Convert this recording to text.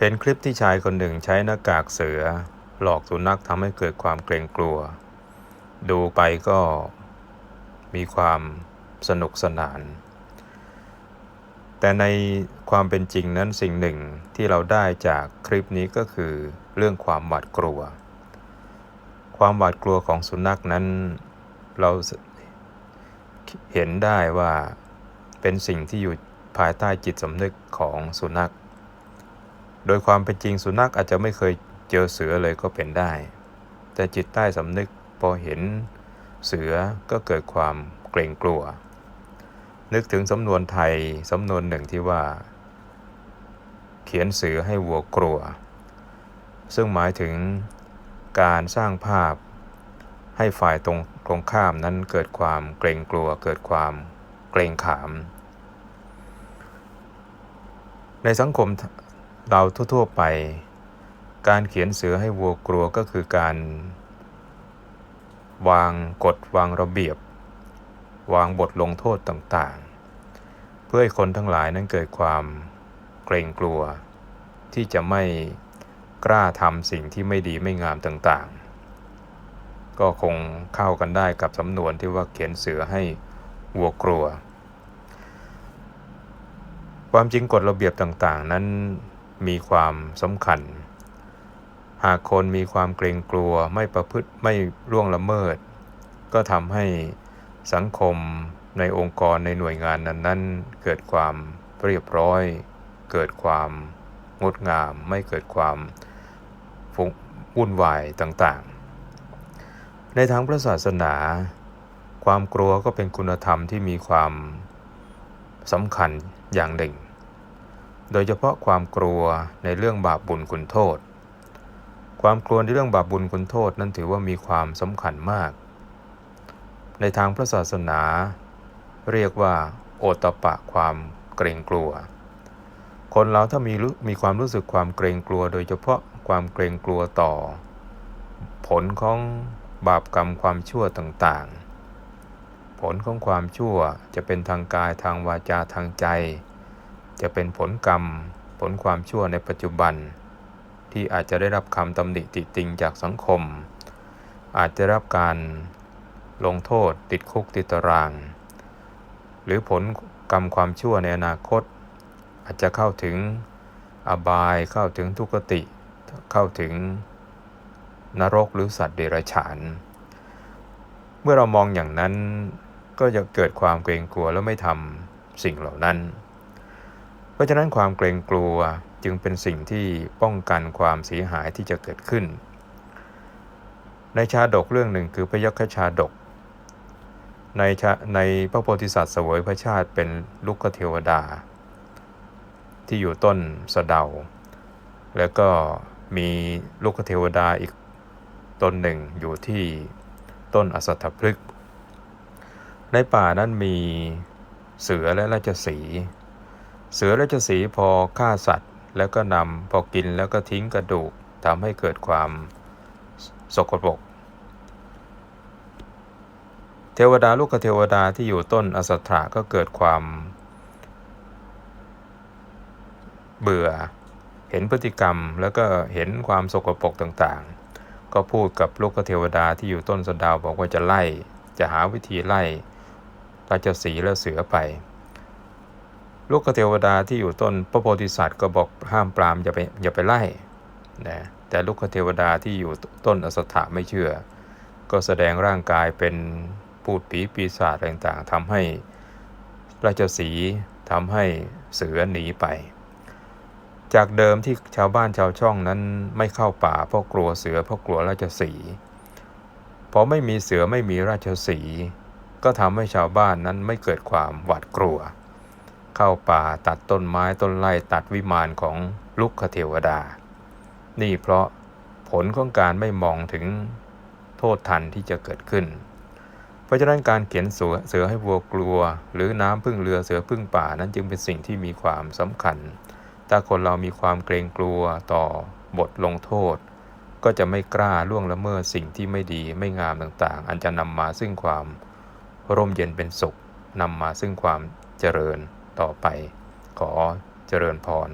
เห็นคลิปที่ชายคนหนึ่งใช้หน้ากากเสือ หลอกสุนัขทำให้เกิดความเกรงกลัว ดูไปก็มีความสนุกสนาน แต่ในความเป็นจริงนั้นสิ่งหนึ่งที่เราได้จากคลิปนี้ก็คือเรื่องความหวาดกลัว ความหวาดกลัวของสุนัขนั้นเราเห็นได้ว่าเป็นสิ่งที่อยู่ภายใต้จิตสำนึกของสุนัข โดยความเป็นจริงสุนัขอาจจะไม่เคยเจอเสือเลยก็เป็นได้ แต่จิตใต้สำนึกพอเห็นเสือก็เกิดความเกรงกลัว นึกถึงสำนวนไทยสำนวนหนึ่งที่ว่า เขียนเสือให้วัวกลัว ซึ่งหมายถึงการสร้างภาพให้ฝ่ายตรงตรงข้ามนั้นเกิดความเกรงกลัว เกิดความเกรงขาม ในสังคม เราทั่วๆไป การเขียนเสือให้วัวกลัวก็คือการ วางกฎวางระเบียบ วางบทลงโทษต่างๆ เพื่อให้คนทั้งหลายนั้นเกิดความเกรงกลัว ที่จะไม่กล้าทำสิ่งที่ไม่ดีไม่งามต่างๆ ก็คงเข้ากันได้กับสำนวนที่ว่าเขียนเสือให้วัวกลัว ความจริงกฎระเบียบต่างๆ นั้น มีความสำคัญ หากคนมีความเกรงกลัวไม่ประพฤติไม่ร่วงละเมิด ก็ทำให้สังคมในองค์กรในหน่วยงานนั้นๆ เกิดความเรียบร้อย เกิดความงดงาม ไม่เกิดความวุ่นวายต่างๆ ในทางพระศาสนา ความกลัวก็เป็นคุณธรรมที่มีความสำคัญอย่างหนึ่ง โดยเฉพาะความกลัวในเรื่องบาปบุญคุณโทษ ความกลัวในเรื่องบาปบุญคุณโทษนั้นถือว่ามีความสำคัญมาก ในทางพระศาสนา เรียกว่า โอตปะความเกรงกลัว คนเราถ้ามีมีความรู้สึกความเกรงกลัว โดยเฉพาะความเกรงกลัวต่อ ผลของบาปกรรมความชั่วต่างๆ ผลของความชั่วจะเป็นทางกายทางวาจาทางใจ จะเป็นผลกรรม ผลความชั่วในปัจจุบัน ที่อาจจะได้รับคำตำหนิติติงจากสังคม อาจจะรับการลงโทษติดคุกติดตาราง หรือผลกรรมความชั่วในอนาคต อาจจะเข้าถึงอบายเข้าถึงทุกติ เข้าถึงนรกหรือสัตว์เดรัจฉาน เมื่อเรามองอย่างนั้นก็จะเกิดความเกรงกลัวแล้วไม่ทำสิ่งเหล่านั้น เพราะฉะนั้นความเกรงกลัวจึงเป็นสิ่งที่ป้องกันความเสียหายที่จะเกิดขึ้น ในชาดกเรื่องหนึ่งคือพยัคฆชาดก ในในพระโพธิสัตว์เสวยพระชาติเป็นลุกเทวดา ที่อยู่ต้นสะเดา แล้วก็มีลูกเทวดาอีกตนหนึ่งอยู่ที่ต้นอสัตถพฤกษ์ในป่านั้นมีเสือและราชสี เสือราชสีพอฆ่าสัตว์ แล้วก็นำพอกินแล้วก็ทิ้งกระดูกทำให้เกิดความสกปรกเทวดาลูกเทวดาที่อยู่ต้นอสัตถะก็เกิดความเบื่อ เห็นพฤติกรรมแล้วก็เห็นความสกปรกต่างๆ ก็พูดกับลูกเทวดาที่อยู่ต้นสะดาวบอกว่าจะไล่ จะหาวิธีไล่ราชสีและเสือไป ลูกเทวดาที่อยู่ต้นพระโพธิสัตว์ก็บอกห้ามปรามอย่าไปอย่าไปไล่นะแต่ลูกเทวดาที่อยู่ต้นอสถาไม่เชื่อ ก็แสดงร่างกายเป็นพูดผีปีศาจต่างๆทำให้ราชสีทำให้เสือหนีไป จากเดิมที่ชาวบ้านชาวช่องนั้นไม่เข้าป่าเพราะกลัวเสือเพราะกลัวราชสีพอไม่มีเสือไม่มีราชสีก็ทำให้ชาวบ้านนั้นไม่เกิดความหวาดกลัว เข้าป่าตัดต้นไม้ต้นไร่ตัดวิมานของลุกคเทวดา นี่เพราะผลของการไม่มองถึงโทษทันที่จะเกิดขึ้น เพราะฉะนั้นการเขียนเสือเสือให้วัวกลัว หรือน้ำพึ่งเรือเสือพึ่งป่านั้นจึงเป็นสิ่งที่มีความสำคัญ ถ้าคนเรามีความเกรงกลัวต่อบทลงโทษ ก็จะไม่กล้าล่วงละเมิดสิ่งที่ไม่ดีไม่งามต่างๆ อันจะนำมาซึ่งความร่มเย็นเป็นสุขนำมาซึ่งความเจริญ ต่อไป ขอเจริญพร